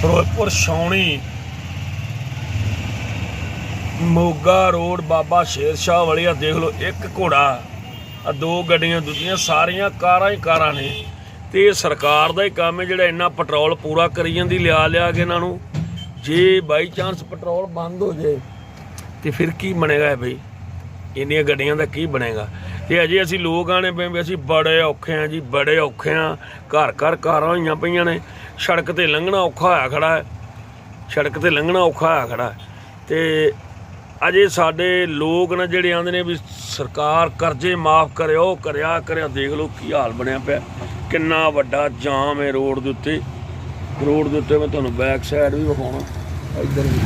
ਫਿਰੋਜ਼ਪੁਰ ਛਾਉਣੀ। ਮੋਗਾ ਰੋਡ ਬਾਬਾ ਸ਼ੇਰ ਸ਼ਾਹ ਵਾਲੀ ਆ ਦੇਖ ਲਓ ਇੱਕ ਘੋੜਾ। ਆ ਦੋ ਗੱਡੀਆਂ ਦੂਜੀਆਂ, ਸਾਰੀਆਂ ਕਾਰਾਂ ਹੀ ਕਾਰਾਂ ਨੇ। ਤੇ ਇਹ ਸਰਕਾਰ ਦਾ ਹੀ ਕੰਮ ਹੈ, ਜਿਹੜਾ ਇੰਨਾ ਪੈਟਰੋਲ ਪੂਰਾ ਕਰੀ ਜਾਂਦੀ, ਲਿਆ ਲਿਆ ਕੇ ਇਹਨਾਂ ਨੂੰ। ਜੇ ਬਾਈ ਚਾਂਸ ਪੈਟਰੋਲ ਬੰਦ ਹੋ ਜੇ, ਤੇ ਫਿਰ ਕੀ ਬਣੇਗਾ ਇਹ ਬਈ? ਇੰਨੀਆਂ ਗੱਡੀਆਂ ਦਾ ਕੀ ਬਣੇਗਾ? ਤੇ ਅਜੇ ਅਸੀਂ ਲੋਕ ਆਣੇ ਪਏ ਵੀ ਅਸੀਂ ਬੜੇ ਔਖੇ ਆ ਜੀ, ਬੜੇ ਔਖੇ ਆ ਘਰ ਘਰ ਕਾਰਾਂ ਹੋਈਆਂ ਪਈਆਂ ਨੇ। ਸੜਕ ਤੇ ਲੰਘਣਾ ਔਖਾ ਹੋਇਆ ਖੜਾ ਹੈ। ਸੜਕ ਤੇ ਲੰਘਣਾ ਔਖਾ ਹੋਇਆ ਖੜਾ ਹੈ। ਤੇ ਅਜੇ ਸਾਡੇ ਲੋਕ ਨਾ ਜਿਹੜੇ ਆਂਦੇ ਨੇ ਵੀ ਸਰਕਾਰ ਕਰਜ਼ੇ ਮਾਫ ਕਰਿਓ, ਕਰਿਆ ਕਰਿਆ, ਦੇਖ ਲਓ ਕੀ ਹਾਲ ਬਣਿਆ ਪਿਆ। ਕਿੰਨਾ ਵੱਡਾ ਜਾਮ ਹੈ ਰੋਡ ਦੇ ਉੱਤੇ। ਰੋਡ ਦੇ ਉੱਤੇ ਮੈਂ ਤੁਹਾਨੂੰ ਬੈਕ ਸਾਈਡ ਵੀ ਵਿਖਾਉਣਾ। ਇੱਧਰ ਵੀ।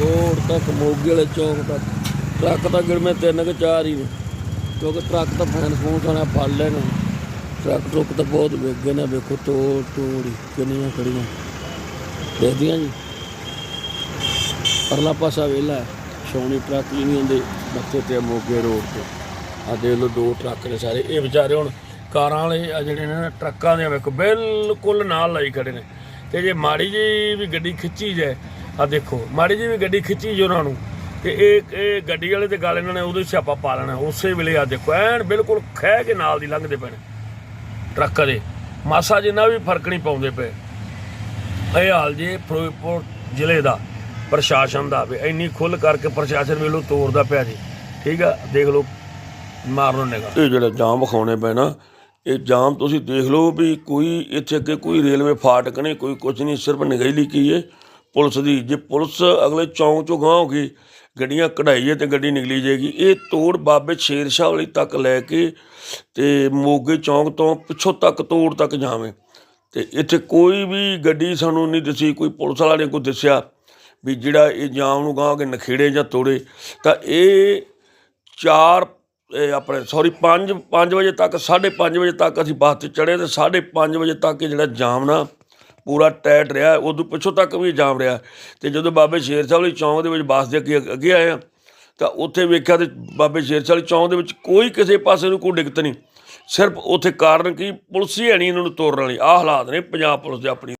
ਰੋਡ ਤੱਕ, ਮੋਗੇ ਵਾਲੇ ਚੌਕ ਤੱਕ। ਟਰੱਕ ਤਾਂ ਗਿਰਮੇ ਤਿੰਨ ਕਿ ਚਾਰ ਹੀ ਨੇ। ਕਿਉਂਕਿ ਟਰੱਕ ਤਾਂ ਫੈਨ ਫੋਨ ਖਾਣਾ ਫੜ ਲੈਣਾ। ਟਰੱਕ ਟਰੁੱਕ ਤਾਂ ਬਹੁਤ ਵੇਗੇ ਨੇ, ਵੇਖੋ ਤੋੜ ਤੋੜ ਹੀ ਕਿੰਨੀਆਂ ਖੜੀਆਂ ਦੇਖਦੀਆਂ ਜੀ। ਪਰਲਾ ਪਾਸਾ ਵੇਲਾ ਸ਼ੌਣੀ ਟਰੱਕ ਯੂਨੀਅਨ ਦੇ ਮੱਥੇ ਤੇ ਆ ਮੋਗੇ ਰੋਡ ਤੇ। ਆ ਦੇਖ ਲਓ ਦੋ ਟਰੱਕ ਨੇ ਸਾਰੇ। ਇਹ ਵਿਚਾਰੇ ਹੁਣ ਕਾਰਾਂ ਵਾਲੇ ਆ ਜਿਹੜੇ ਨੇ ਟਰੱਕਾਂ ਦੇ ਵੇਖੋ, ਬਿਲਕੁਲ ਨਾਲ ਲਾਈ ਖੜੇ ਨੇ। ਤੇ ਜੇ ਮਾੜੀ ਜੀ ਵੀ ਗੱਡੀ ਖਿੱਚੀ ਜਾਏ ਆ ਦੇਖੋ, ਮਾੜੀ ਜੀ ਵੀ ਗੱਡੀ ਖਿੱਚੀ ਜੇ ਉਹਨਾਂ ਨੂੰ, ਤੇ ਇਹ ਇਹ ਗੱਡੀ ਵਾਲੇ ਤੇ ਗੱਲ ਇਹਨਾਂ ਨੇ ਉਹਦੇ ਸਿਆਪਾ ਪਾ ਲੈਣਾ। ਉਸੇ ਵੇਲੇ ਆ ਦੇਖੋ, ਐਨ ਬਿਲਕੁਲ ਖਹਿ ਕੇ ਨਾਲ ਦੀ ਲੰਘਦੇ ਪੈਣੇ ਟਰੱਕ ਦੇ। ਮਾਸਾ ਜਿੰਨਾ ਵੀ ਫ਼ਰਕ ਨਹੀਂ ਪਾਉਂਦੇ ਪਏ। ਇਹ ਹਾਲ ਜੇ ਫਿਰੋਜ਼ਪੁਰ ਜ਼ਿਲ੍ਹੇ ਦਾ ਪ੍ਰਸ਼ਾਸਨ ਦਾ ਵੀ ਇੰਨੀ ਖੁੱਲ ਕਰਕੇ ਪ੍ਰਸ਼ਾਸਨ ਵੇਲੋ ਤੋੜਦਾ ਪਿਆ ਜੀ। ਠੀਕ ਆ? ਦੇਖ ਲਓ, ਮਾਰਨੋਂ ਨਿਗਾ ਇਹ ਜਿਹੜਾ ਜਾਮ ਵਿਖਾਉਣੇ ਪੈਣਾ ਇਹ ਜਾਮ ਤੁਸੀਂ ਦੇਖ ਲਓ ਵੀ ਕੋਈ ਇੱਥੇ ਅੱਗੇ ਕੋਈ ਰੇਲਵੇ ਫਾਟਕ ਨਹੀਂ, ਕੋਈ ਕੁਝ ਨਹੀਂ, ਸਿਰਫ ਨਿਗਹਿਲੀ ਕੀ ਹੈ ਪੁਲਿਸ ਦੀ। ਜੇ ਪੁਲਿਸ ਅਗਲੇ ਚੌਂਕ ਚੋਂ ਗਾਂ ਹੋ ਗਈ, ਗੱਡੀਆਂ ਕਢਾਈਏ ਤੇ ਗੱਡੀ ਨਿਕਲੀ ਜਾਏਗੀ। ਇਹ ਤੋੜ ਬਾਬੇ ਸ਼ੇਰ ਸ਼ਾਹ ਵਾਲੀ ਤੱਕ ਲੈ ਕੇ ਤੇ ਮੋਗੇ ਚੌਂਕ ਤੋਂ ਪਿੱਛੋਂ ਤੱਕ ਤੋੜ ਤੱਕ ਜਾਵੇਂ। ਤੇ ਇੱਥੇ ਕੋਈ ਵੀ ਗੱਡੀ ਸਾਨੂੰ ਨਹੀਂ ਦਿਸੀ, ਕੋਈ ਪੁਲਿਸ ਵਾਲਾ ਨੇ ਕੋਈ ਦੱਸਿਆ ਵੀ ਜਿਹੜਾ ਇਹ ਜਾਮ ਨੂੰ ਗਾਂਹ ਕੇ ਨਖੇੜੇ ਜਾਂ ਤੋੜੇ। ਤਾਂ ਇਹ ਚਾਰ ਆਪਣੇ ਸੌਰੀ 5 5 ਵਜੇ ਤੱਕ 5:30 ਵਜੇ ਤੱਕ ਅਸੀਂ ਬੱਸ ਤੇ ਚੜੇ ਤੇ 5:30 ਵਜੇ ਤੱਕ ਜਿਹੜਾ ਜਾਮ ਨਾ ਪੂਰਾ ਟੈਟ ਰਿਹਾ, ਉਦੋਂ ਪਿੱਛੋਂ ਤੱਕ ਵੀ ਜਾਮ ਰਿਹਾ। ਤੇ ਜਦੋਂ ਬਾਬੇ ਸ਼ੇਰ ਸਾਹਿਬ ਵਾਲੀ ਚੌਂਕ ਦੇ ਵਿੱਚ ਬੱਸ ਦੇ ਅੱਗੇ ਅੱਗੇ ਆਏ ਆ, ਤਾਂ ਉੱਥੇ ਵੇਖਿਆ ਤੇ ਬਾਬੇ ਸ਼ੇਰ ਸਾਹਿਬ ਵਾਲੀ ਚੌਂਕ ਦੇ ਵਿੱਚ ਕੋਈ ਕਿਸੇ ਪਾਸੇ ਨੂੰ ਕੋਈ ਦਿੱਕਤ ਨਹੀਂ। ਸਿਰਫ ਉੱਥੇ ਕਾਰਨ ਕੀ? ਪੁਲਿਸ ਹੀ ਹੈ ਨਹੀਂ ਇਹਨਾਂ ਨੂੰ ਤੋੜਨ ਵਾਲੀ। ਆਹ ਹਾਲਾਤ ਨੇ ਪੰਜਾਬ ਪੁਲਿਸ ਦੇ ਆਪਣੀ।